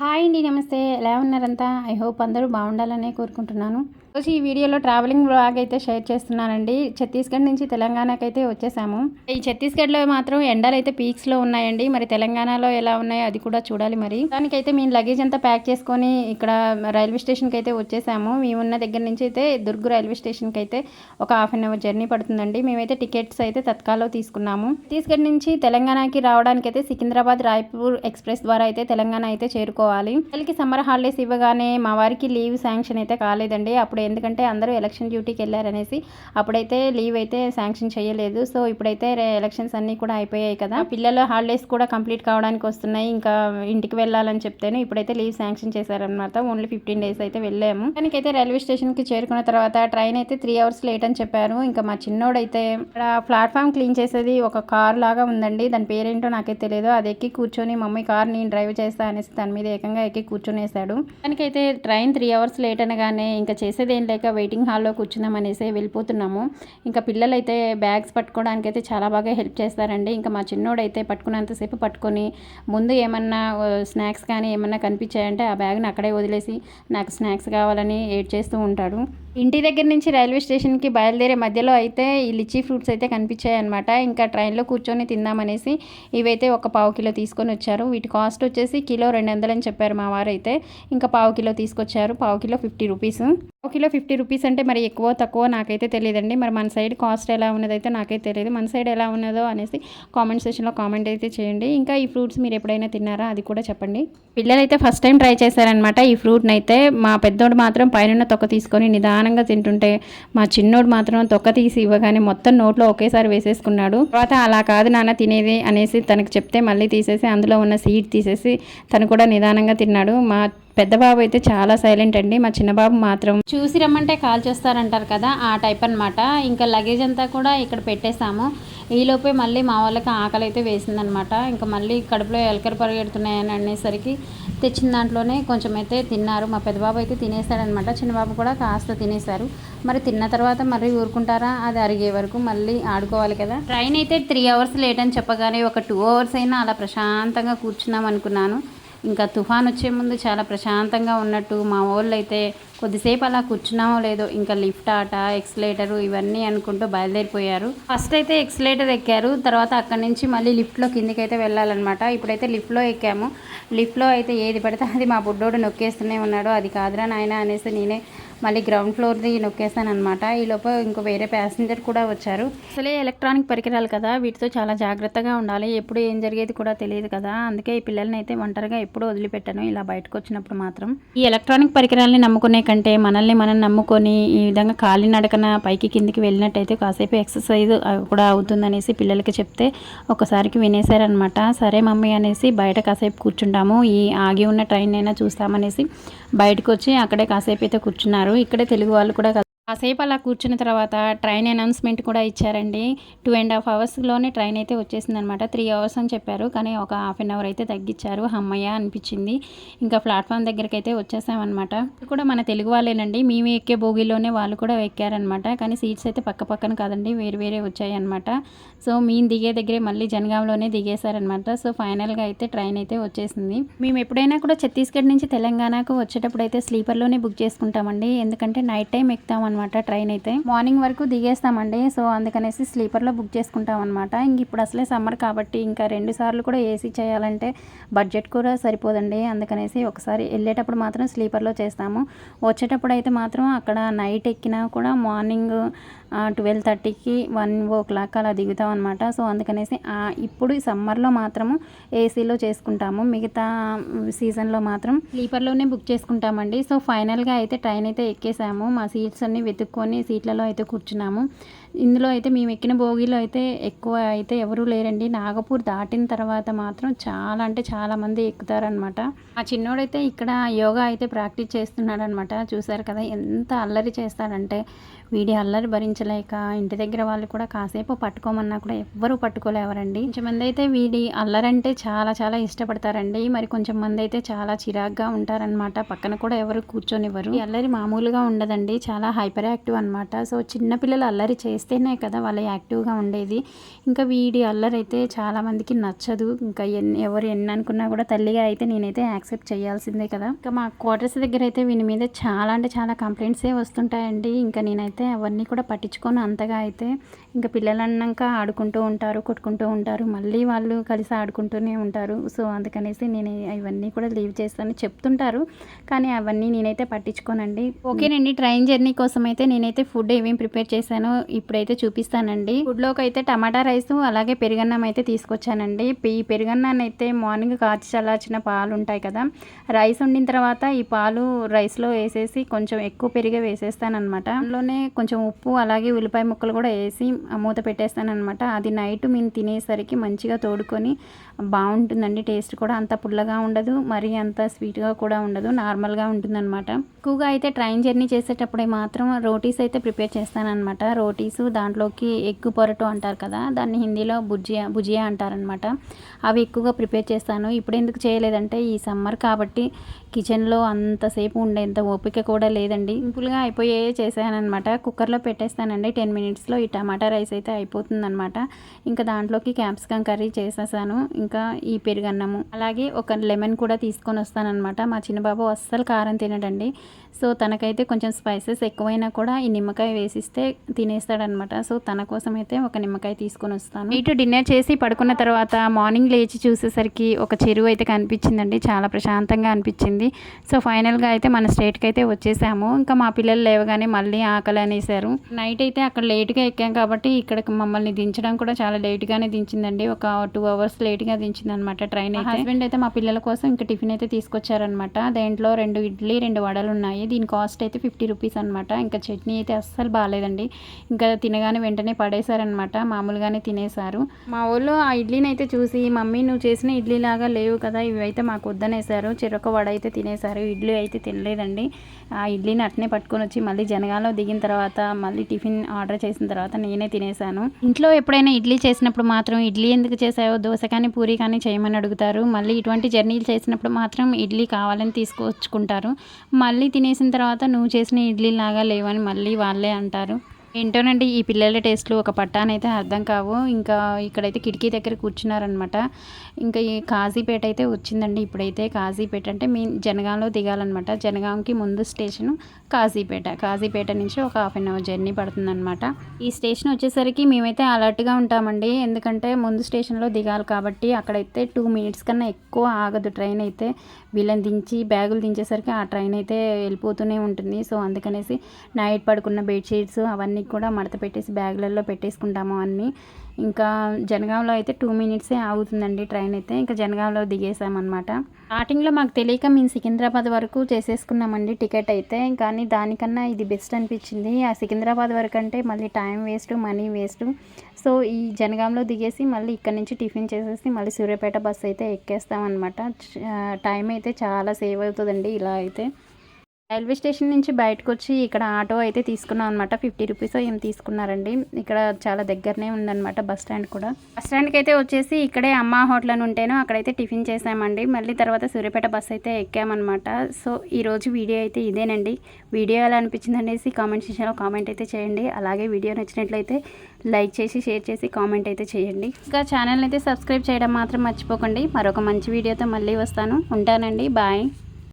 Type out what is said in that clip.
Hi అండి నమస్తే. ఎలా ఉన్నారంతా? ఐ హోప్ అందరూ బాగుండాలనే కోరుకుంటున్నాను. రోజు ఈ వీడియోలో ట్రావెలింగ్ బ్లాగ్ అయితే షేర్ చేస్తున్నానండి. ఛత్తీస్గఢ్ నుంచి తెలంగాణకి అయితే వచ్చేసాము. ఈ ఛత్తీస్గఢ్లో మాత్రం ఎండలు అయితే పీక్స్లో ఉన్నాయండి. మరి తెలంగాణలో ఎలా ఉన్నాయో అది కూడా చూడాలి మరి. దానికైతే మేము లగేజ్ అంతా ప్యాక్ చేసుకొని ఇక్కడ రైల్వే స్టేషన్కి అయితే వచ్చేసాము. మేము ఉన్న దగ్గర నుంచి అయితే దుర్గు రైల్వే స్టేషన్కి అయితే ఒక హాఫ్ అన్ అవర్ జర్నీ పడుతుందండి. మేమైతే టికెట్స్ అయితే తత్కాల్లో తీసుకున్నాము. ఛత్తీస్గఢ్ నుంచి తెలంగాణకి రావడానికి అయితే సికింద్రాబాద్ రాయ్పూర్ ఎక్స్ప్రెస్ ద్వారా అయితే తెలంగాణ అయితే చేరుకోవాలి. పిల్లలకి సమ్మర్ హాలిడేస్ ఇవ్వగానే మా వారికి లీవ్ శాంక్షన్ అయితే కాలేదండి. అప్పుడు ఎందుకంటే అందరూ ఎలక్షన్ డ్యూటీకి వెళ్ళారనేసి అప్పుడైతే లీవ్ అయితే శాంక్షన్ చేయలేదు. సో ఇప్పుడైతే ఎలక్షన్స్ అన్నీ కూడా అయిపోయాయి కదా. పిల్లల హాలిడేస్ కూడా కంప్లీట్ కావడానికి వస్తున్నాయి. ఇంకా ఇంటికి వెళ్ళాలని చెప్తేనే ఇప్పుడైతే లీవ్ శాంక్షన్ చేశారనమాట ఓన్లీ ఫిఫ్టీన్ డేస్ అయితే వెళ్ళాము. దానికైతే రైల్వే స్టేషన్కి చేరుకున్న తర్వాత ట్రైన్ అయితే త్రీ అవర్స్ లేట్ అని చెప్పారు. ఇంకా మా చిన్నోడైతే ఇక్కడ ప్లాట్ఫామ్ క్లీన్ చేసేది ఒక కార్ లాగా ఉందండి. దాని పేరేంటో నాకైతే తెలియదు. అది ఎక్కి కూర్చొని మమ్మీ కార్ నేను డ్రైవ్ చేస్తా అనేసి దాని మీద ఏకంగా ఎక్కి కూర్చొనేసాడు దానికైతే ట్రైన్ త్రీ అవర్స్ లేట్ అనగానే ఇంకా చేసేది ఏం లేక వెయిటింగ్ హాల్లో కూర్చున్నాం అనేసి వెళ్ళిపోతున్నాము. ఇంకా పిల్లలు అయితే బ్యాగ్స్ పట్టుకోవడానికి అయితే చాలా బాగా హెల్ప్ చేస్తారండి. ఇంకా మా చిన్నోడైతే పట్టుకున్నంతసేపు పట్టుకొని ముందు ఏమన్నా స్నాక్స్ కానీ ఏమన్నా కనిపించాయంటే ఆ బ్యాగ్ని అక్కడే వదిలేసి నాకు స్నాక్స్ కావాలని ఏడ్ చేస్తూ ఉంటాడు. ఇంటి దగ్గర నుంచి రైల్వే స్టేషన్కి బయలుదేరే మధ్యలో అయితే ఈ లిచీ ఫ్రూట్స్ అయితే కనిపించాయి అనమాట ఇంకా ట్రైన్లో కూర్చొని తిందామనేసి ఇవైతే ఒక పావు కిలో తీసుకొని వచ్చారు. వీటి కాస్ట్ వచ్చేసి కిలో రెండు వందలు అని చెప్పారు మా వారు అయితే ఇంకా పావు కిలో తీసుకొచ్చారు. పావు కిలో ఫిఫ్టీ రూపీస్. పావు కిలో ఫిఫ్టీ రూపీస్ అంటే మరి ఎక్కువ తక్కువ నాకైతే తెలియదండి. మరి మన సైడ్ కాస్ట్ ఎలా ఉన్నదైతే నాకైతే తెలియదు. మన సైడ్ ఎలా ఉన్నదో అనేసి కామెంట్ సెక్షన్లో కామెంట్ అయితే చేయండి. ఇంకా ఈ ఫ్రూట్స్ మీరు ఎప్పుడైనా తిన్నారా? అది కూడా చెప్పండి. పిల్లలు అయితే ఫస్ట్ టైం ట్రై చేశారనమాట ఈ ఫ్రూట్ని అయితే మా పెద్దోడు మాత్రం పైన తొక్క తీసుకొని నిదానంగా తింటుంటే మా చిన్నోడు మాత్రం తొక్క తీసి ఇవ్వగానే మొత్తం నోట్లో ఒకేసారి వేసేసుకున్నాడు. తర్వాత అలా కాదు నాన్న తినేది అనేసి తనకు చెప్తే మళ్ళీ తీసేసి అందులో ఉన్న సీడ్ తీసేసి తను కూడా నిదానంగా తిన్నాడు. మా పెద్ద బాబు అయితే చాలా సైలెంట్ అండి. మా చిన్న బాబు మాత్రం చూసి రమ్మంటే కాల్ చేస్తారంటారు కదా ఆ టైప్ అనమాట ఇంకా లగేజ్ అంతా కూడా ఇక్కడ పెట్టేశాము. ఈలోపే మళ్ళీ మా వాళ్ళకి ఆకలి అయితే వేసిందనమాట ఇంకా మళ్ళీ కడుపులో ఎలకలు పరిగెడుతున్నాయని అనేసరికి తెచ్చిన దాంట్లోనే కొంచెం అయితే తిన్నారు. మా పెద్దబాబు అయితే తినేసాడనమాట చిన్నబాబు కూడా కాస్త తినేశారు. మరి తిన్న తర్వాత మరీ ఊరుకుంటారా? అది అరిగే వరకు మళ్ళీ ఆడుకోవాలి కదా. ట్రైన్ అయితే త్రీ అవర్స్ లేట్ అని చెప్పగానే ఒక టూ అవర్స్ అయినా అలా ప్రశాంతంగా కూర్చున్నాం అనుకున్నాను. ఇంకా తుఫాన్ వచ్చే ముందు చాలా ప్రశాంతంగా ఉన్నట్టు మా వాళ్ళు అయితే కొద్దిసేపు అలా కూర్చున్నామో లేదో ఇంకా లిఫ్ట్ ఆట ఎక్స్లేటరు ఇవన్నీ అనుకుంటూ బయలుదేరిపోయారు. ఫస్ట్ అయితే ఎక్స్లేటర్ ఎక్కారు తర్వాత అక్కడి నుంచి మళ్ళీ లిఫ్ట్లో కిందికైతే వెళ్ళాలన్నమాట. ఇప్పుడైతే లిఫ్ట్లో ఎక్కాము. లిఫ్ట్లో అయితే ఏది పడితే అది మా బుడ్డోడు నొక్కేస్తూనే ఉన్నాడు. అది కాదురా నాయన అనేసి నేనే మళ్ళీ గ్రౌండ్ ఫ్లోర్ది నొక్కేసాను అనమాట ఈలోపు ఇంకో వేరే ప్యాసింజర్ కూడా వచ్చారు. అసలే ఎలక్ట్రానిక్ పరికరాలు కదా వీటితో చాలా జాగ్రత్తగా ఉండాలి. ఎప్పుడు ఏం జరిగేది కూడా తెలియదు కదా. అందుకే ఈ పిల్లల్ని అయితే ఒంటరిగా ఎప్పుడు వదిలిపెట్టాను ఇలా బయటకు వచ్చినప్పుడు మాత్రం. ఈ ఎలక్ట్రానిక్ పరికరాలని నమ్ముకునే ఎందుకంటే మనల్ని మనం నమ్ముకొని ఈ విధంగా ఖాళీ నడకన పైకి కిందికి వెళ్ళినట్టయితే కాసేపు ఎక్సర్సైజ్ కూడా అవుతుందనేసి పిల్లలకి చెప్తే ఒకసారికి వినేశారనమాట సరే మమ్మీ అనేసి బయట కాసేపు కూర్చుంటాము ఈ ఆగి ఉన్న ట్రైన్ అయినా చూస్తామనేసి బయటకు వచ్చి అక్కడే కాసేపు అయితే కూర్చున్నారు. ఇక్కడే తెలుగు వాళ్ళు కూడా కాసేపు అలా కూర్చున్న తర్వాత ట్రైన్ అనౌన్స్మెంట్ కూడా ఇచ్చారండి. టూ అండ్ హాఫ్ అవర్స్లోనే ట్రైన్ అయితే వచ్చేసింది అనమాట త్రీ అవర్స్ అని చెప్పారు. కానీ ఒక హాఫ్ అన్ అవర్ అయితే తగ్గించారు. అమ్మయ్య అనిపించింది. ఇంకా ప్లాట్ఫామ్ దగ్గరికి అయితే వచ్చేసామన్నమాట కూడా మన తెలుగు వాళ్ళేనండి. మేము ఎక్కే బోగిలోనే వాళ్ళు కూడా ఎక్కారనమాట. కానీ సీట్స్ అయితే పక్క పక్కన కాదండి. వేరు వేరే వచ్చాయి అనమాట సో మేము దిగే దగ్గరే మళ్ళీ జనగాంలోనే దిగేశారనమాట. సో ఫైనల్గా అయితే ట్రైన్ అయితే వచ్చేసింది. మేము ఎప్పుడైనా కూడా ఛత్తీస్గఢ్ నుంచి తెలంగాణకు వచ్చేటప్పుడు అయితే స్లీపర్లోనే బుక్ చేసుకుంటామండి. ఎందుకంటే నైట్ టైం ఎక్కుతాం అనమాట ట్రైన్ అయితే. మార్నింగ్ వరకు దిగేస్తామండి. సో అందుకనేసి స్లీపర్లో బుక్ చేసుకుంటాం అనమాట ఇంక ఇప్పుడు అసలే సమ్మర్ కాబట్టి ఇంకా రెండు సార్లు కూడా ఏసీ చేయాలంటే బడ్జెట్ కూడా సరిపోదండి. అందుకనేసి ఒకసారి వెళ్ళేటప్పుడు మాత్రం స్లీపర్లో చేస్తాము. వచ్చేటప్పుడు అయితే మాత్రం అక్కడ నైట్ ఎక్కినా కూడా మార్నింగ్ ట్వెల్వ్ థర్టీకి వన్ ఓ క్లాక్ అలా దిగుతాం అనమాట సో అందుకనేసి ఇప్పుడు సమ్మర్లో మాత్రము ఏసీలో చేసుకుంటాము. మిగతా సీజన్లో మాత్రం స్లీపర్లోనే బుక్ చేసుకుంటామండి. సో ఫైనల్గా అయితే ట్రైన్ అయితే ఎక్కేసాము. మా సీట్స్ అన్ని వెతుక్కొని సీట్లలో అయితే కూర్చున్నాము. ఇందులో అయితే మేము ఎక్కిన భోగిలో అయితే ఎక్కువ అయితే ఎవరూ లేరండి. నాగపూర్ దాటిన తర్వాత మాత్రం చాలా అంటే చాలామంది ఎక్కుతారనమాట ఆ చిన్నోడైతే ఇక్కడ యోగా అయితే ప్రాక్టీస్ చేస్తున్నాడు అనమాట చూసారు కదా ఎంత అల్లరి చేస్తాడంటే వీడి అల్లరి భరించలేక ఇంటి దగ్గర వాళ్ళు కూడా కాసేపు పట్టుకోమన్నా కూడా ఎవ్వరూ పట్టుకోలేవరండి. కొంచెంమంది అయితే వీడి అల్లరంటే చాలా చాలా ఇష్టపడతారండి. మరి కొంచెం మంది అయితే చాలా చిరాగ్గా ఉంటారనమాట పక్కన కూడా ఎవరు కూర్చొనివ్వరు. ఈ అల్లరి మామూలుగా ఉండదండి. చాలా హైపర్ యాక్టివ్ అనమాట సో చిన్నపిల్లలు అల్లరి చేస్తేనే కదా వాళ్ళ యాక్టివ్గా ఉండేది. ఇంకా వీడి అల్లరి అయితే చాలామందికి నచ్చదు. ఇంకా ఎన్ని ఎవరు ఎన్ని అనుకున్నా కూడా తల్లిగా అయితే నేనైతే యాక్సెప్ట్ చేయాల్సిందే కదా. ఇంకా మా క్వార్టర్స్ దగ్గర అయితే వీని మీద చాలా అంటే చాలా కంప్లైంట్సే వస్తుంటాయండి. ఇంకా నేనైతే అవన్నీ కూడా పట్టించుకోను. అంతగా అయితే ఇంకా పిల్లలు అన్నాక ఆడుకుంటూ ఉంటారు కొట్టుకుంటూ ఉంటారు. మళ్ళీ వాళ్ళు కలిసి ఆడుకుంటూనే ఉంటారు. సో అందుకనేసి నేను ఇవన్నీ కూడా లీవ్ చేస్తాను చెప్తుంటారు. కానీ అవన్నీ నేనైతే పట్టించుకోనండి. ఓకేనండి. ట్రైన్ జర్నీ కోసం అయితే నేనైతే ఫుడ్ ఏమేమి ప్రిపేర్ చేశానో ఇప్పుడైతే చూపిస్తానండి. ఫుడ్లోకి అయితే టమాటా రైస్ అలాగే పెరుగన్నం అయితే తీసుకొచ్చానండి. ఈ పెరుగన్నాన్ని అయితే మార్నింగ్ కాచి చల్లార్చిన పాలు ఉంటాయి కదా రైస్ వండిన తర్వాత ఈ పాలు రైస్లో వేసేసి కొంచెం ఎక్కువ పెరిగే వేసేస్తాను అందులోనే కొంచెం ఉప్పు అలాగే ఉల్లిపాయ ముక్కలు కూడా వేసి మూత పెట్టేస్తాను అనమాట అది నైట్ మేము తినేసరికి మంచిగా తోడుకొని బాగుంటుందండి. టేస్ట్ కూడా అంత పుల్లగా ఉండదు మరీ అంత స్వీట్గా కూడా ఉండదు నార్మల్గా ఉంటుందన్నమాట. ఎక్కువగా అయితే ట్రైన్ జర్నీ చేసేటప్పుడే మాత్రం రోటీస్ అయితే ప్రిపేర్ చేస్తానమాట రోటీస్ దాంట్లోకి ఎగ్గు పొరటు అంటారు కదా దాన్ని హిందీలో బుజ్జియా భుజియా అంటారనమాట అవి ఎక్కువగా ప్రిపేర్ చేస్తాను. ఇప్పుడు ఎందుకు చేయలేదంటే ఈ సమ్మర్ కాబట్టి కిచెన్లో అంతసేపు ఉండేంత ఓపిక కూడా లేదండి. సింపుల్గా అయిపోయే చేశానమాట కుక్కర్లో పెట్టేస్తానండి. టెన్ మినిట్స్లో ఈ టమాటా రైస్ అయితే అయిపోతుందన్నమాట. ఇంకా దాంట్లోకి క్యాప్సికమ్ కర్రీ చేసేసాను. ఇంకా ఈ పెరుగన్నము. అలాగే ఒక లెమన్ కూడా తీసుకొని వస్తానమాట మా చిన్నబాబు అస్సలు కారం తినడండి. సో తనకైతే కొంచెం స్పైసెస్ ఎక్కువైనా కూడా ఈ నిమ్మకాయ వేసిస్తే తినేస్తాడనమాట సో తన కోసం అయితే ఒక నిమ్మకాయ తీసుకొని వస్తాను. ఇటు డిన్నర్ చేసి పడుకున్న తర్వాత మార్నింగ్ లేచి చూసేసరికి ఒక చెరువు అయితే కనిపించిందండి. చాలా ప్రశాంతంగా అనిపించింది. సో ఫైనల్గా అయితే మన స్టేట్కి అయితే వచ్చేసాము. ఇంకా మా పిల్లలు లేవగానే మళ్ళీ ఆకలి అనేసారు నైట్ అయితే అక్కడ లేట్గా ఎక్కాం కాబట్టి ఇక్కడ మమ్మల్ని దించడం కూడా చాలా లేట్గానే దించిందండి. ఒక టూ అవర్స్ లేట్గా దించింది అనమాట ట్రైన్ అయితే. హస్బెండ్ అయితే మా పిల్లల కోసం ఇంకా టిఫిన్ అయితే తీసుకొచ్చారనమాట దేంట్లో రెండు ఇడ్లీ రెండు వడలు ఉన్నాయి. దీని కాస్ట్ అయితే ఫిఫ్టీ రూపీస్ అనమాట ఇంకా చట్నీ అయితే అస్సలు బాగాలేదండి. ఇంకా తినగానే వెంటనే పడేశారనమాట మామూలుగానే తినేశారు. మా ఊళ్ళో ఆ ఇడ్లీని అయితే చూసి మమ్మీ నువ్వు చేసిన ఇడ్లీ లాగా లేవు కదా ఇవి అయితే మాకు వద్దనేసారు చెరొక వడ అయితే తినేశారు. ఇడ్లీ అయితే తినలేదండి. ఆ ఇడ్లీని అట్నే పట్టుకొని వచ్చి మళ్ళీ జనగాలో దిగిన తర్వాత మళ్ళీ టిఫిన్ ఆర్డర్ చేసిన తర్వాత నేనే తినేసాను ఇంట్లో ఎప్పుడైనా ఇడ్లీ చేసినప్పుడు మాత్రం ఇడ్లీ ఎందుకు చేసావో దోశ కానీ పూరి కానీ చేయమని అడుగుతారు. మళ్ళీ ఇటువంటి జర్నీలు చేసినప్పుడు మాత్రం ఇడ్లీ కావాలని తీసుకొచ్చుకుంటారు. మళ్ళీ తినేసిన తర్వాత నువ్వు చేసిన ఇడ్లీ లాగా లేవని మళ్ళీ వాళ్ళే అంటారు. ఏంటోనండి ఈ పిల్లల టేస్ట్లు ఒక పట్టానైతే అర్థం కావు. ఇంకా ఇక్కడైతే కిటికీ దగ్గర కూర్చున్నారనమాట ఇంకా ఈ కాజీపేట అయితే వచ్చిందండి. ఇప్పుడైతే కాజీపేట అంటే మీ జనగాంలో దిగాలన్నమాట. జనగాంకి ముందు స్టేషన్ కాజీపేట. కాజీపేట నుంచి ఒక హాఫ్ అన్ అవర్ జర్నీ పడుతుందన్నమాట. ఈ స్టేషన్ వచ్చేసరికి మేమైతే అలర్ట్గా ఉంటామండి. ఎందుకంటే ముందు స్టేషన్లో దిగాలి కాబట్టి అక్కడైతే టూ మినిట్స్ కన్నా ఎక్కువ ఆగదు ట్రైన్ అయితే. వీళ్ళని దించి బ్యాగులు దించేసరికి ఆ ట్రైన్ అయితే వెళ్ళిపోతూనే ఉంటుంది. సో అందుకనేసి నైట్ పడుకున్న బెడ్షీట్స్ అవన్నీ కూడా మడత పెట్టేసి బ్యాగులలో పెట్టేసుకుంటాము అన్నీ. ఇంకా జనగాంలో అయితే టూ మినిట్సే ఆగుతుందండి ట్రైన్ అయితే. ఇంకా జనగాంలో దిగేసామన్నమాట. స్టార్టింగ్లో మాకు తెలియక మేము సికింద్రాబాద్ వరకు చేసేసుకున్నామండి టికెట్ అయితే. కానీ దానికన్నా ఇది బెస్ట్ అనిపించింది. ఆ సికింద్రాబాద్ వరకు అంటే మళ్ళీ time waste money waste so ఈ జనగాంలో దిగేసి మళ్ళీ ఇక్కడ నుంచి టిఫిన్ చేసేసి మళ్ళీ సూర్యాపేట బస్సు అయితే ఎక్కేస్తామన్నమాట. టైం అయితే చాలా సేవ్ అవుతుందండి ఇలా అయితే. రైల్వే స్టేషన్ నుంచి బయటకు వచ్చి ఇక్కడ ఆటో అయితే తీసుకున్నాం అనమాట ఫిఫ్టీ రూపీస్ ఏం తీసుకున్నారండి. ఇక్కడ చాలా దగ్గరనే ఉందన్నమాట బస్ స్టాండ్ కూడా. బస్ స్టాండ్కి అయితే వచ్చేసి ఇక్కడే అమ్మ హోటల్ అని ఉంటేనో అక్కడైతే టిఫిన్ చేసామండి. మళ్ళీ తర్వాత సూర్యపేట బస్ అయితే ఎక్కామన్నమాట. సో ఈరోజు వీడియో అయితే ఇదేనండి. వీడియో ఎలా అనిపించింది అనేసి కామెంట్ సెక్షన్లో కామెంట్ అయితే చేయండి. అలాగే వీడియో నచ్చినట్లయితే లైక్ చేసి షేర్ చేసి కామెంట్ అయితే చేయండి. ఇంకా ఛానల్ అయితే సబ్స్క్రైబ్ చేయడం మాత్రం మర్చిపోకండి. మరొక మంచి వీడియోతో మళ్ళీ వస్తాను. ఉంటానండి. బాయ్.